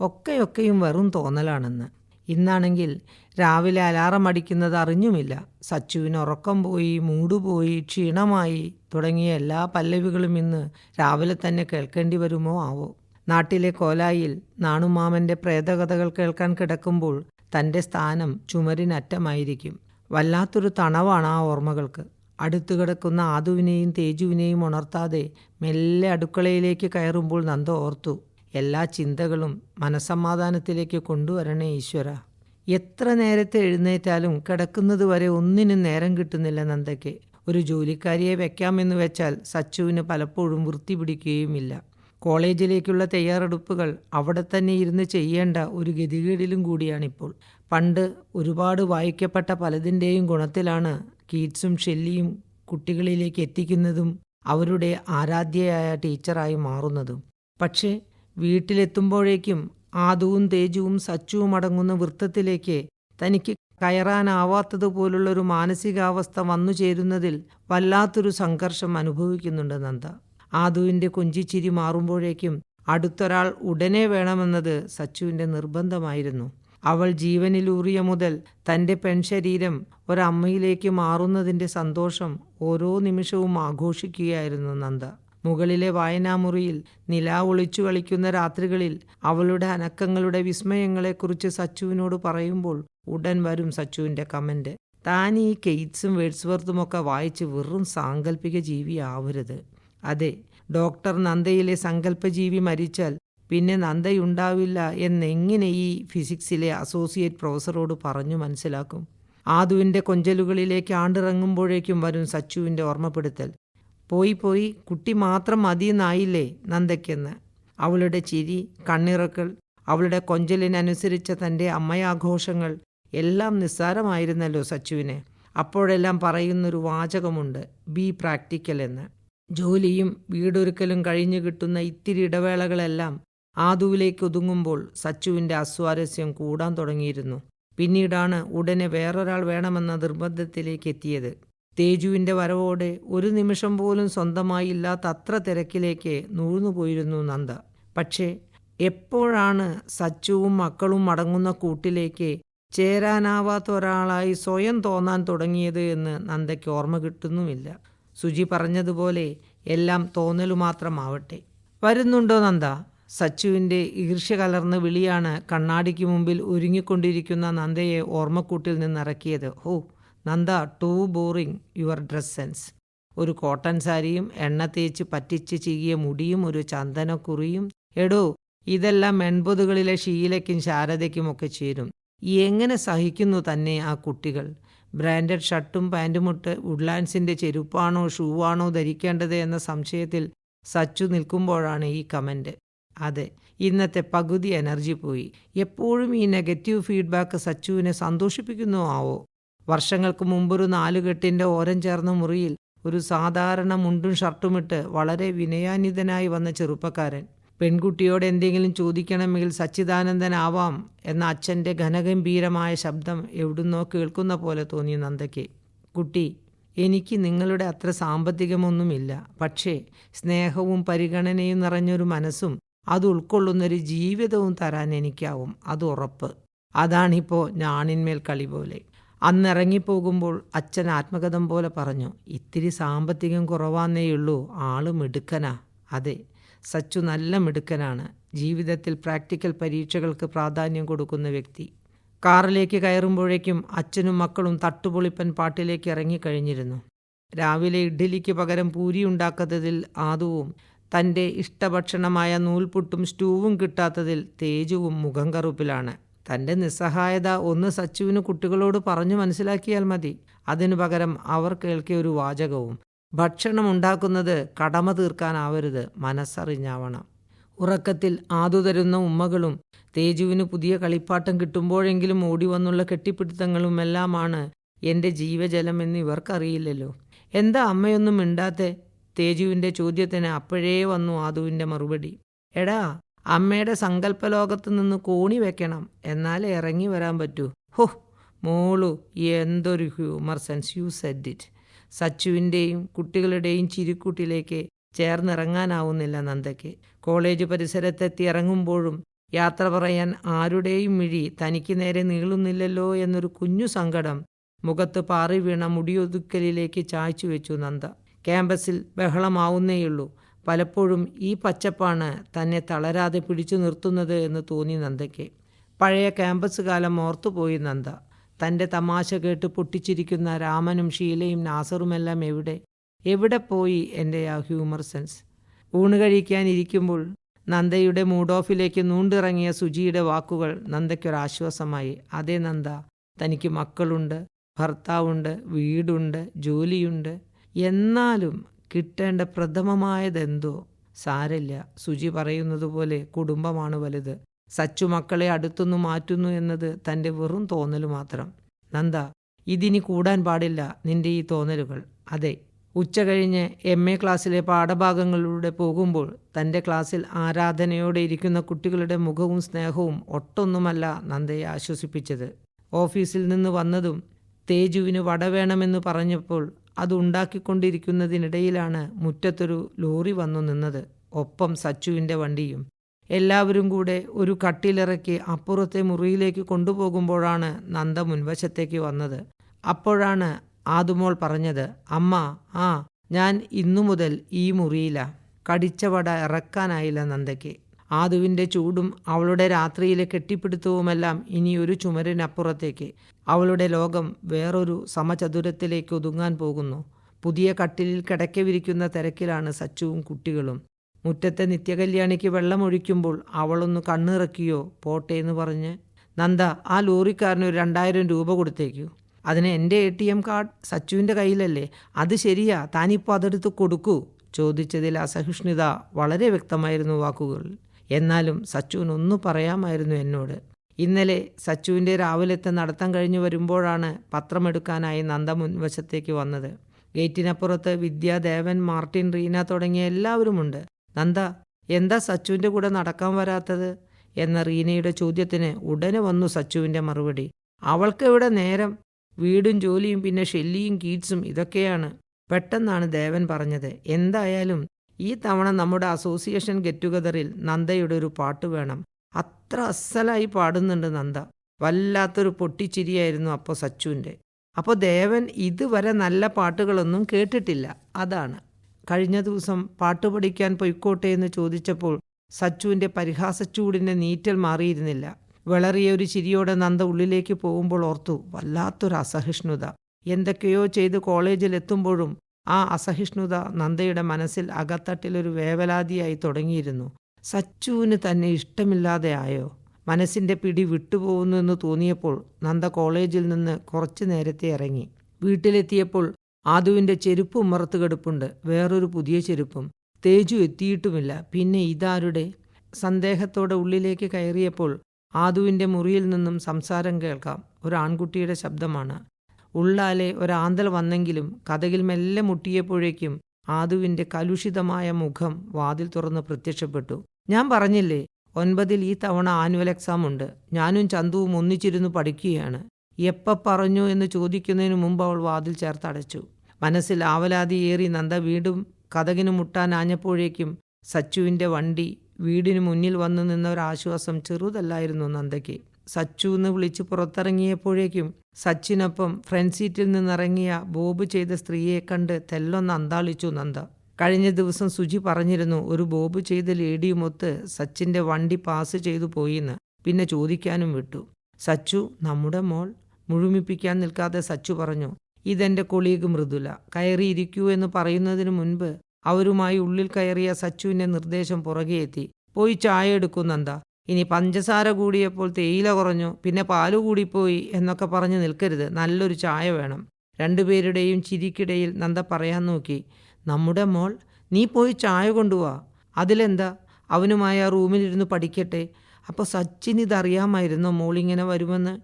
ഒക്കെയൊക്കെയും വെറും തോന്നലാണെന്ന്. ഇന്നാണെങ്കിൽ രാവിലെ അലാറം അടിക്കുന്നത് അറിഞ്ഞുമില്ല. സച്ചുവിന് ഉറക്കം പോയി മൂടുപോയി ക്ഷീണമായി തുടങ്ങിയ എല്ലാ പല്ലവികളും ഇന്ന് രാവിലെ തന്നെ കേൾക്കേണ്ടി വരുമോ ആവോ? നാട്ടിലെ കോലായിൽ നാണുമാമന്റെ പ്രേതകഥകൾ കേൾക്കാൻ കിടക്കുമ്പോൾ തന്റെ സ്ഥാനം ചുമരിനറ്റമായിരിക്കും. വല്ലാത്തൊരു തണവാണ് ആ ഓർമ്മകൾക്ക്. അടുത്തു കിടക്കുന്ന ആദുവിനെയും തേജുവിനെയും ഉണർത്താതെ മെല്ലെ അടുക്കളയിലേക്ക് കയറുമ്പോൾ നന്ദ ഓർത്തു എല്ലാ ചിന്തകളും മനസമാധാനത്തിലേക്ക് കൊണ്ടുവരണേ ഈശ്വര. എത്ര നേരത്തെ എഴുന്നേറ്റാലും കിടക്കുന്നത് വരെ ഒന്നിനും നേരം കിട്ടുന്നില്ല നന്ദയ്ക്ക്. ഒരു ജോലിക്കാരിയെ വെക്കാമെന്ന് വെച്ചാൽ സച്ചുവിന് പലപ്പോഴും വൃത്തി പിടിക്കുകയുമില്ല. കോളേജിലേക്കുള്ള തയ്യാറെടുപ്പുകൾ അവിടെ തന്നെ ഇരുന്ന് ചെയ്യേണ്ട ഒരു ഗതികേടിലും കൂടിയാണിപ്പോൾ. പണ്ട് ഒരുപാട് വായിക്കപ്പെട്ട പലതിന്റെയും ഗുണത്തിലാണ് കീറ്റ്സും ഷെല്ലിയും കുട്ടികളിലേക്ക് എത്തിക്കുന്നതും അവരുടെ ആരാധ്യയായ ടീച്ചറായി മാറുന്നതും. പക്ഷേ വീട്ടിലെത്തുമ്പോഴേക്കും ആദുവും തേജുവും സച്ചുവും അടങ്ങുന്ന വൃത്തത്തിലേക്ക് തനിക്ക് കയറാനാവാത്തതുപോലുള്ളൊരു മാനസികാവസ്ഥ വന്നു ചേരുന്നതിൽ വല്ലാത്തൊരു സംഘർഷം അനുഭവിക്കുന്നുണ്ട് നന്ദ. ആദുവിന്റെ കൊഞ്ചിച്ചിരി മാറുമ്പോഴേക്കും അടുത്തൊരാൾ ഉടനെ വേണമെന്നത് സച്ചുവിന്റെ നിർബന്ധമായിരുന്നു. അവൾ ജീവനിലൂറിയ മുതൽ തന്റെ പെൺശരീരം ഒരമ്മയിലേക്ക് മാറുന്നതിന്റെ സന്തോഷം ഓരോ നിമിഷവും ആഘോഷിക്കുകയായിരുന്നു നന്ദ. മുകളിലെ വായനാമുറിയിൽ നിലാവൊളിച്ചു കളിക്കുന്ന രാത്രികളിൽ അവളുടെ അനക്കങ്ങളുടെ വിസ്മയങ്ങളെക്കുറിച്ച് സച്ചുവിനോട് പറയുമ്പോൾ ഉടൻ വരും സച്ചുവിന്റെ കമന്റ് താൻ ഈ കെയ്റ്റ്സും വേഡ്സ്വർത്തും ഒക്കെ വായിച്ച് വെറും സാങ്കല്പിക ജീവിയാവരുത്. അതെ ഡോക്ടർ നന്ദയിലെ സങ്കല്പജീവി മരിച്ചാൽ പിന്നെ നന്ദയുണ്ടാവില്ല എന്നെങ്ങനെ ഈ ഫിസിക്സിലെ അസോസിയേറ്റ് പ്രൊഫസറോട് പറഞ്ഞു മനസ്സിലാക്കും? ആദുവിന്റെ കൊഞ്ചലുകളിലേക്ക് ആണ്ടിറങ്ങുമ്പോഴേക്കും വരും സച്ചുവിന്റെ ഓർമ്മപ്പെടുത്തൽ. പോയി പോയി കുട്ടി മാത്രം മതിയെന്നായില്ലേ നന്ദയ്ക്കെന്ന്. അവളുടെ ചിരി കണ്ണിറക്കൽ അവളുടെ കൊഞ്ചലിനനുസരിച്ച തന്റെ അമ്മയാഘോഷങ്ങൾ എല്ലാം നിസ്സാരമായിരുന്നല്ലോ സച്ചുവിനെ. അപ്പോഴെല്ലാം പറയുന്നൊരു വാചകമുണ്ട് ബി പ്രാക്ടിക്കൽ എന്ന് ജോലിയും വീടൊരുക്കലും കഴിഞ്ഞു കിട്ടുന്ന ഇത്തിരി ഇടവേളകളെല്ലാം ആദുവിലേക്ക് ഒതുങ്ങുമ്പോൾ സച്ചുവിന്റെ അസ്വാരസ്യം കൂടാൻ തുടങ്ങിയിരുന്നു. പിന്നീടാണ് ഉടനെ വേറൊരാൾ വേണമെന്ന നിർബന്ധത്തിലേക്ക് എത്തിയത്. തേജുവിന്റെ വരവോടെ ഒരു നിമിഷം പോലും സ്വന്തമായി ഇല്ലാത്ത അത്ര തിരക്കിലേക്ക് നൂഴ്ന്നുപോയിരുന്നു നന്ദ. പക്ഷേ എപ്പോഴാണ് സച്ചുവും മക്കളും മടങ്ങുന്ന കൂട്ടിലേക്ക് ചേരാനാവാത്ത ഒരാളായി സ്വയം തോന്നാൻ തുടങ്ങിയത് എന്ന് നന്ദയ്ക്ക് ഓർമ്മ കിട്ടുന്നുമില്ല. സുജി പറഞ്ഞതുപോലെ എല്ലാം തോന്നലു മാത്രമാവട്ടെ. വരുന്നുണ്ടോ നന്ദ? സച്ചുവിന്റെ ഈർഷ്യ കലർന്ന വിളിയാണ് കണ്ണാടിക്ക് മുമ്പിൽ ഒരുങ്ങിക്കൊണ്ടിരിക്കുന്ന നന്ദയെ ഓർമ്മക്കൂട്ടിൽ നിന്നിറക്കിയത്. ഹോ Nanda too boring your dress sense. ഒരു കോട്ടൺ സാരിയും എണ്ണ തേച്ച് പറ്റിച്ച് ചീകിയ മുടിയും ഒരു ചന്ദനക്കുറിയും. എടോ ഇതെല്ലാം എൺപതുകളിലെ ഷീലയ്ക്കും ശാരദയ്ക്കും ഒക്കെ ചേരും. എങ്ങനെ സഹിക്കുന്നു തന്നെ ആ കുട്ടികൾ? ബ്രാൻഡഡ് ഷർട്ടും പാന്റുമിട്ട് വുഡ്ലാൻഡ്സിന്റെ ചെരുപ്പാണോ ഷൂവാണോ ധരിക്കേണ്ടത് എന്ന സംശയത്തിൽ സച്ചു നിൽക്കുമ്പോഴാണ് ഈ കമന്റ് അതെ ഇന്നത്തെ പകുതി എനർജി പോയി. എപ്പോഴും ഈ നെഗറ്റീവ് ഫീഡ്ബാക്ക് സച്ചുവിനെ സന്തോഷിപ്പിക്കുന്നു ആവോ? വർഷങ്ങൾക്ക് മുമ്പൊരു നാലുകെട്ടിന്റെ ഓരം ചേർന്ന മുറിയിൽ ഒരു സാധാരണ മുണ്ടും ഷർട്ടുമിട്ട് വളരെ വിനയാന്വിതനായി വന്ന ചെറുപ്പക്കാരൻ. പെൺകുട്ടിയോട് എന്തെങ്കിലും ചോദിക്കണമെങ്കിൽ സച്ചിദാനന്ദനാവാം എന്ന അച്ഛന്റെ ഘനഗംഭീരമായ ശബ്ദം എവിടുന്നോ കേൾക്കുന്ന പോലെ തോന്നി നന്ദയ്ക്ക്. കുട്ടി എനിക്ക് നിങ്ങളുടെ അത്ര സാമ്പത്തികമൊന്നുമില്ല. പക്ഷേ സ്നേഹവും പരിഗണനയും നിറഞ്ഞൊരു മനസ്സും അത് ഉൾക്കൊള്ളുന്നൊരു ജീവിതവും തരാൻ എനിക്കാവും അത് ഉറപ്പ്. അതാണിപ്പോൾ ഞാണിന്മേൽ കളി പോലെ. അന്നിറങ്ങിപ്പോകുമ്പോൾ അച്ഛൻ ആത്മകഥം പോലെ പറഞ്ഞു ഇത്തിരി സാമ്പത്തികം കുറവാന്നേയുള്ളൂ ആൾ മിടുക്കനാ. അതെ സച്ചു നല്ല മിടുക്കനാണ്. ജീവിതത്തിൽ പ്രാക്ടിക്കൽ പരീക്ഷകൾക്ക് പ്രാധാന്യം കൊടുക്കുന്ന വ്യക്തി. കാറിലേക്ക് കയറുമ്പോഴേക്കും അച്ഛനും മക്കളും തട്ടുപൊളിപ്പൻ പാട്ടിലേക്ക് ഇറങ്ങിക്കഴിഞ്ഞിരുന്നു. രാവിലെ ഇഡ്ഡലിക്ക് പകരം പൂരി ഉണ്ടാക്കാത്തതിൽ ആദുവും തന്റെ ഇഷ്ടഭക്ഷണമായ നൂൽപുട്ടും സ്റ്റൂവും കിട്ടാത്തതിൽ തേജുവും മുഖം കറുപ്പിലാണ് തന്റെ നിസ്സഹായത ഒന്ന് സച്ചുവിന് കുട്ടികളോട് പറഞ്ഞു മനസ്സിലാക്കിയാൽ മതി. അതിനു പകരം അവർ കേൾക്കിയ ഒരു വാചകവും ഭക്ഷണം ഉണ്ടാക്കുന്നത് കടമ തീർക്കാനാവരുത് മനസ്സറിഞ്ഞാവണം. ഉറക്കത്തിൽ ആതു തരുന്ന ഉമ്മകളും തേജുവിന് പുതിയ കളിപ്പാട്ടം കിട്ടുമ്പോഴെങ്കിലും ഓടി വന്നുള്ള കെട്ടിപ്പിടുത്തങ്ങളുമെല്ലാമാണ് എന്റെ ജീവജലമെന്ന് ഇവർക്കറിയില്ലല്ലോ. എന്താ അമ്മയൊന്നും മിണ്ടാത്തെ? തേജുവിന്റെ ചോദ്യത്തിന് അപ്പോഴേ വന്നു ആദുവിന്റെ മറുപടി. എടാ അമ്മയുടെ സങ്കല്പലോകത്ത് നിന്ന് കോണി വെക്കണം എന്നാലേ ഇറങ്ങി വരാൻ പറ്റൂ. ഹോ മോളു എന്തൊരു humour sense you said it. സച്ചുവിന്റെയും കുട്ടികളുടെയും ചിരിക്കൂട്ടിലേക്ക് ചേർന്നിറങ്ങാനാവുന്നില്ല നന്ദയ്ക്ക്. കോളേജ് പരിസരത്തെത്തി ഇറങ്ങുമ്പോഴും യാത്ര പറയാൻ ആരുടെയും മിഴി തനിക്ക് നേരെ നീളുന്നില്ലല്ലോ എന്നൊരു കുഞ്ഞു സങ്കടം മുഖത്ത് പാറി വീണ മുടിയൊതുക്കലിലേക്ക് ചായ്ച്ചു വെച്ചു നന്ദ. ക്യാമ്പസിൽ ബഹളമാവുന്നേയുള്ളൂ. പലപ്പോഴും ഈ പച്ചപ്പാണ് തന്നെ തളരാതെ പിടിച്ചു നിർത്തുന്നത് എന്ന് തോന്നി നന്ദയ്ക്ക്. പഴയ ക്യാമ്പസ് കാലം ഓർത്തുപോയി നന്ദ. തന്റെ തമാശ കേട്ട് പൊട്ടിച്ചിരിക്കുന്ന രാമനും ഷീലയും നാസറുമെല്ലാം എവിടെ? എവിടെ പോയി എന്റെ ആ ഹ്യൂമർ സെൻസ്? ഊണ് കഴിക്കാനിരിക്കുമ്പോൾ നന്ദയുടെ മൂഡ് ഓഫിലേക്ക് നൂണ്ടിറങ്ങിയ സുജിയുടെ വാക്കുകൾ നന്ദയ്ക്കൊരാശ്വാസമായി. അതേ നന്ദ തനിക്ക് മക്കളുണ്ട് ഭർത്താവുണ്ട് വീടുണ്ട് ജോലിയുണ്ട് എന്നാലും കിട്ടേണ്ട പ്രഥമമായതെന്തോ? സാരല്ല സുജി പറയുന്നത് പോലെ കുടുംബമാണ് വലുത്. സച്ചു മക്കളെ അടുത്തുനിന്ന് മാറ്റുന്നു എന്നത് തന്റെ വെറും തോന്നൽ മാത്രം. നന്ദ ഇതിനി കൂടാൻ പാടില്ല നിന്റെ ഈ തോന്നലുകൾ. അതെ. ഉച്ച കഴിഞ്ഞ് എം എ ക്ലാസ്സിലെ പാഠഭാഗങ്ങളിലൂടെ പോകുമ്പോൾ തന്റെ ക്ലാസ്സിൽ ആരാധനയോടെ ഇരിക്കുന്ന കുട്ടികളുടെ മുഖവും സ്നേഹവും ഒട്ടൊന്നുമല്ല നന്ദയെ ആശ്വസിപ്പിച്ചത്. ഓഫീസിൽ നിന്ന് വന്നതും തേജുവിന് വട വേണമെന്ന് പറഞ്ഞപ്പോൾ അത് ഉണ്ടാക്കിക്കൊണ്ടിരിക്കുന്നതിനിടയിലാണ് മുറ്റത്തൊരു ലോറി വന്നു നിന്നത്. ഒപ്പം സച്ചുവിന്റെ വണ്ടിയും. എല്ലാവരും കൂടെ ഒരു കട്ടിലിറക്കി അപ്പുറത്തെ മുറിയിലേക്ക് കൊണ്ടുപോകുമ്പോഴാണ് നന്ദ മുൻവശത്തേക്ക് വന്നത്. അപ്പോഴാണ് ആദുമോൾ പറഞ്ഞത് അമ്മ ആ ഞാൻ ഇന്നു മുതൽ ഈ മുറിയില. കടിച്ചവട ഇറക്കാനായില്ല നന്ദയ്ക്ക്. ആദുവിന്റെ ചൂടും അവളുടെ രാത്രിയിലെ കെട്ടിപ്പിടുത്തവുമെല്ലാം ഇനി ഒരു ചുമരിനപ്പുറത്തേക്ക്. അവളുടെ ലോകം വേറൊരു സമചതുരത്തിലേക്ക് ഒതുങ്ങാൻ പോകുന്നു. പുതിയ കട്ടിലിൽ കിടക്കവിരിക്കുന്ന തിരക്കിലാണ് സച്ചുവും കുട്ടികളും. മുറ്റത്തെ നിത്യകല്യാണിക്ക് വെള്ളമൊഴിക്കുമ്പോൾ അവളൊന്ന് കണ്ണിറക്കിയോ പോട്ടെ എന്ന് പറഞ്ഞ് നന്ദ ആ ലോറിക്കാരന് ഒരു രണ്ടായിരം രൂപ കൊടുത്തേക്കു. അതിന് എന്റെ എ ടി എം കാർഡ് സച്ചുവിന്റെ കയ്യിലല്ലേ? അത് ശരിയാ താനിപ്പോൾ അതെടുത്ത് കൊടുക്കൂ ചോദിച്ചതിൽ അസഹിഷ്ണുത വളരെ വ്യക്തമായിരുന്നു വാക്കുകൾ. എന്നാലും സച്ചുവിനൊന്നു പറയാമായിരുന്നു എന്നോട്. ഇന്നലെ സച്ചുവിന്റെ രാവിലത്തെ നടത്തം കഴിഞ്ഞു വരുമ്പോഴാണ് പത്രമെടുക്കാനായി നന്ദ മുൻവശത്തേക്ക് വന്നത്. ഗേറ്റിനപ്പുറത്ത് വിദ്യ ദേവൻ മാർട്ടിൻ റീന തുടങ്ങിയ എല്ലാവരുമുണ്ട്. നന്ദ എന്താ സച്ചുവിന്റെ കൂടെ നടക്കാൻ വരാത്തത്? എന്ന റീനയുടെ ചോദ്യത്തിന് ഉടനെ വന്നു സച്ചുവിന്റെ മറുപടി. അവൾക്ക് ഇവിടെ നേരം? വീടും ജോലിയും പിന്നെ ഷെല്ലിയും കീറ്റ്സും ഇതൊക്കെയാണ്. പെട്ടെന്നാണ് ദേവൻ പറഞ്ഞത്. എന്തായാലും ഈ തവണ നമ്മുടെ അസോസിയേഷൻ ഗെറ്റ് ടുഗദറിൽ നന്ദയുടെ ഒരു പാട്ട് വേണം. അത്ര അസ്സലായി പാടുന്നുണ്ട് നന്ദ. വല്ലാത്തൊരു പൊട്ടിച്ചിരിയായിരുന്നു അപ്പോൾ സച്ചുവിന്റെ. അപ്പോൾ ദേവൻ ഇതുവരെ നല്ല പാട്ടുകളൊന്നും കേട്ടിട്ടില്ല. അതാണ്. കഴിഞ്ഞ ദിവസം പാട്ട് പഠിക്കാൻ പൊയ്ക്കോട്ടെ എന്ന് ചോദിച്ചപ്പോൾ സച്ചുവിന്റെ പരിഹാസച്ചൂടിന്റെ നീറ്റൽ മാറിയിരുന്നില്ല. വിളറിയ ഒരു ചിരിയോടെ നന്ദ ഉള്ളിലേക്ക് പോകുമ്പോൾ ഓർത്തു വല്ലാത്തൊരു അസഹിഷ്ണുത. എന്തൊക്കെയോ ചെയ്ത് കോളേജിൽ എത്തുമ്പോഴും ആ അസഹിഷ്ണുത നന്ദയുടെ മനസ്സിൽ അകത്തട്ടിലൊരു വേവലാതിയായി തുടങ്ങിയിരുന്നു. സച്ചുവിന് തന്നെ ഇഷ്ടമില്ലാതെ ആയോ? മനസ്സിന്റെ പിടി വിട്ടുപോകുന്നു എന്ന് തോന്നിയപ്പോൾ നന്ദ കോളേജിൽ നിന്ന് കുറച്ചു നേരത്തെ ഇറങ്ങി. വീട്ടിലെത്തിയപ്പോൾ ആദുവിന്റെ ചെരുപ്പ് ഉമ്മറത്ത് കിടപ്പുണ്ട് വേറൊരു പുതിയ ചെരുപ്പും. തേജു എത്തിയിട്ടുമില്ല. പിന്നെ ഇതാരുടെ? സന്ദേഹത്തോടെ ഉള്ളിലേക്ക് കയറിയപ്പോൾ ആദുവിന്റെ മുറിയിൽ നിന്നും സംസാരം കേൾക്കാം. ഒരു ആൺകുട്ടിയുടെ ശബ്ദമാണ്. ഉള്ളാലെ ഒരാന്തൽ വന്നെങ്കിലും കഥകിൽ മെല്ലെ മുട്ടിയപ്പോഴേക്കും ആദുവിന്റെ കലുഷിതമായ മുഖം വാതിൽ തുറന്ന് പ്രത്യക്ഷപ്പെട്ടു. ഞാൻ പറഞ്ഞില്ലേ ഒൻപതിൽ ഈ തവണ ആനുവൽ എക്സാം ഉണ്ട്. ഞാനും ചന്തുവും ഒന്നിച്ചിരുന്ന് പഠിക്കുകയാണ്. എപ്പ പറഞ്ഞു എന്ന് ചോദിക്കുന്നതിന് മുമ്പ് അവൾ വാതിൽ ചേർത്തടച്ചു മനസ്സിൽ ആവലാതിയേറി നന്ദ വീണ്ടും കഥകിന് മുട്ടാനാഞ്ഞപ്പോഴേക്കും സച്ചുവിന്റെ വണ്ടി വീടിന് മുന്നിൽ വന്നു നിന്ന ഒരാശ്വാസം ചെറുതല്ലായിരുന്നു നന്ദയ്ക്ക്. സച്ചു എന്ന് വിളിച്ച് പുറത്തിറങ്ങിയപ്പോഴേക്കും സച്ചിനൊപ്പം ഫ്രണ്ട് സീറ്റിൽ നിന്നിറങ്ങിയ ബോബ് ചെയ്ത സ്ത്രീയെ കണ്ട് തെല്ലൊന്ന് അന്താളിച്ചു നന്ദ. കഴിഞ്ഞ ദിവസം സുജി പറഞ്ഞിരുന്നു ഒരു ബോബ് ചെയ്ത ലേഡിയുമൊത്ത് സച്ചിന്റെ വണ്ടി പാസ് ചെയ്തു പോയിന്ന്. പിന്നെ ചോദിക്കാനും വിട്ടു. സച്ചു നമ്മുടെ മോൾ. മുഴുമിപ്പിക്കാൻ നിൽക്കാതെ സച്ചു പറഞ്ഞു ഇതെന്റെ കൊളീഗ് മൃദുല. കയറിയിരിക്കൂ എന്ന് പറയുന്നതിന് മുൻപ് അവരുമായി ഉള്ളിൽ കയറിയ സച്ചുവിന്റെ നിർദ്ദേശം പുറകെ എത്തി. പോയി ചായ എടുക്കുന്നെന്താ ഇനി പഞ്ചസാര കൂടിയപ്പോൾ തേയില കുറഞ്ഞു പിന്നെ പാൽ കൂടിപ്പോയി എന്നൊക്കെ പറഞ്ഞ് നിൽക്കരുത്. നല്ലൊരു ചായ വേണം. രണ്ടുപേരുടെയും ചിരിക്കിടയിൽ നന്ദ പറയാൻ നോക്കി. നമ്മുടെ മോൾ നീ പോയി ചായ കൊണ്ടുപോവാ അതിലെന്താ? അവനുമായി ആ റൂമിലിരുന്ന് പഠിക്കട്ടെ. അപ്പോൾ സച്ചിൻ ഇതറിയാമായിരുന്നു മോളിങ്ങനെ വരുമെന്ന്?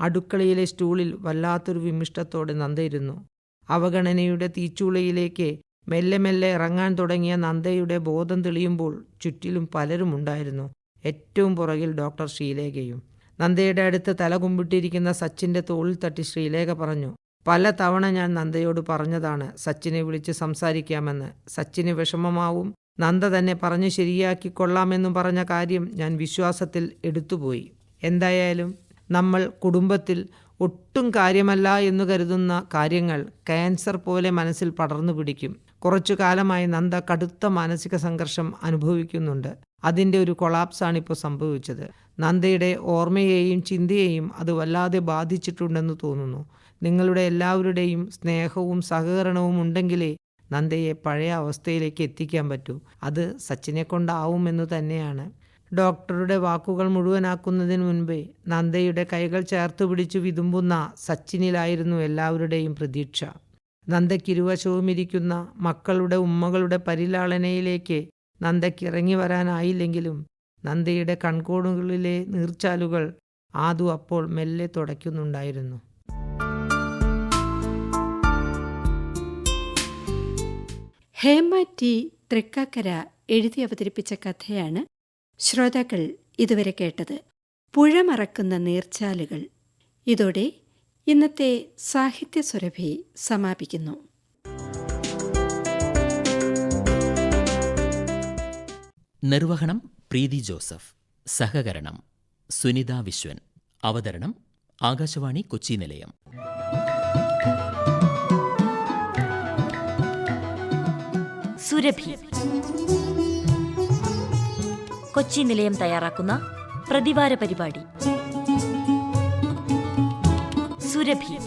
അടുക്കളയിലെ സ്റ്റൂളിൽ വല്ലാത്തൊരു വിമിഷ്ടത്തോടെ നന്ദയിരുന്നു അവഗണനയുടെ തീച്ചൂളയിലേക്ക് മെല്ലെ മെല്ലെ ഇറങ്ങാൻ തുടങ്ങിയ നന്ദയുടെ ബോധം തെളിയുമ്പോൾ ചുറ്റിലും പലരും ഉണ്ടായിരുന്നു ഏറ്റവും പുറകിൽ ഡോക്ടർ ശ്രീലേഖയും. നന്ദയുടെ അടുത്ത് തല കുമ്പിട്ടിരിക്കുന്ന സച്ചിന്റെ തോളിൽ തട്ടി ശ്രീലേഖ പറഞ്ഞു പല തവണ ഞാൻ നന്ദയോട് പറഞ്ഞതാണ് സച്ചിനെ വിളിച്ച് സംസാരിക്കാമെന്ന്. സച്ചിന് വിഷമമാവും. നന്ദ തന്നെ പറഞ്ഞ് ശരിയാക്കിക്കൊള്ളാമെന്നും പറഞ്ഞ കാര്യം ഞാൻ വിശ്വാസത്തിൽ എടുത്തുപോയി. എന്തായാലും നമ്മൾ കുടുംബത്തിൽ ഒട്ടും കാര്യമല്ല എന്ന് കരുതുന്ന കാര്യങ്ങൾ ക്യാൻസർ പോലെ മനസ്സിൽ പടർന്നു പിടിക്കും. കുറച്ചു കാലമായി നന്ദ കടുത്ത മാനസിക സംഘർഷം അനുഭവിക്കുന്നുണ്ട്. അതിന്റെ ഒരു കൊളാപ്സാണ് ഇപ്പോൾ സംഭവിച്ചത്. നന്ദയുടെ ഓർമ്മയെയും ചിന്തയെയും അത് വല്ലാതെ ബാധിച്ചിട്ടുണ്ടെന്ന് തോന്നുന്നു. നിങ്ങളുടെ എല്ലാവരുടെയും സ്നേഹവും സഹകരണവും ഉണ്ടെങ്കിലേ നന്ദയെ പഴയ അവസ്ഥയിലേക്ക് എത്തിക്കാൻ പറ്റൂ. അത് സച്ചിനെ കൊണ്ടാവുമെന്ന് തന്നെയാണ്. ഡോക്ടറുടെ വാക്കുകൾ മുഴുവനാക്കുന്നതിന് മുൻപേ നന്ദയുടെ കൈകൾ ചേർത്ത് പിടിച്ചു വിതുമ്പുന്ന സച്ചിനിലായിരുന്നു എല്ലാവരുടെയും പ്രതീക്ഷ. നന്ദയ്ക്കിരുവശവുമിരിക്കുന്ന മക്കളുടെ ഉമ്മകളുടെ പരിലാളനയിലേക്ക് നന്ദയ്ക്ക് ഇറങ്ങി വരാനായില്ലെങ്കിലും നന്ദയുടെ കൺകോണുകളിലെ നീർച്ചാലുകൾ ആദു അപ്പോൾ മെല്ലെ തുടയ്ക്കുന്നുണ്ടായിരുന്നു. ഹേമ ടി. തൃക്കാക്കര എഴുതി അവതരിപ്പിച്ച കഥയാണ് ശ്രോതാക്കൾ ഇതുവരെ കേട്ടത്. പുഴ മറക്കുന്ന നീർച്ചാലുകൾ. ഇതോടെ ഇന്നത്തെ സാഹിത്യ സുരഭി സമാപിക്കുന്നു. നിർവഹണം പ്രീതി ജോസഫ്. സഹകരണം സുനിത വിശ്വൻ. അവതരണം ആകാശവാണി കൊച്ചി നിലയം. സുരഭി. കൊച്ചി നിലയം തയ്യാറാക്കുന്ന പ്രതിവാര പരിപാടി. സുരഭി.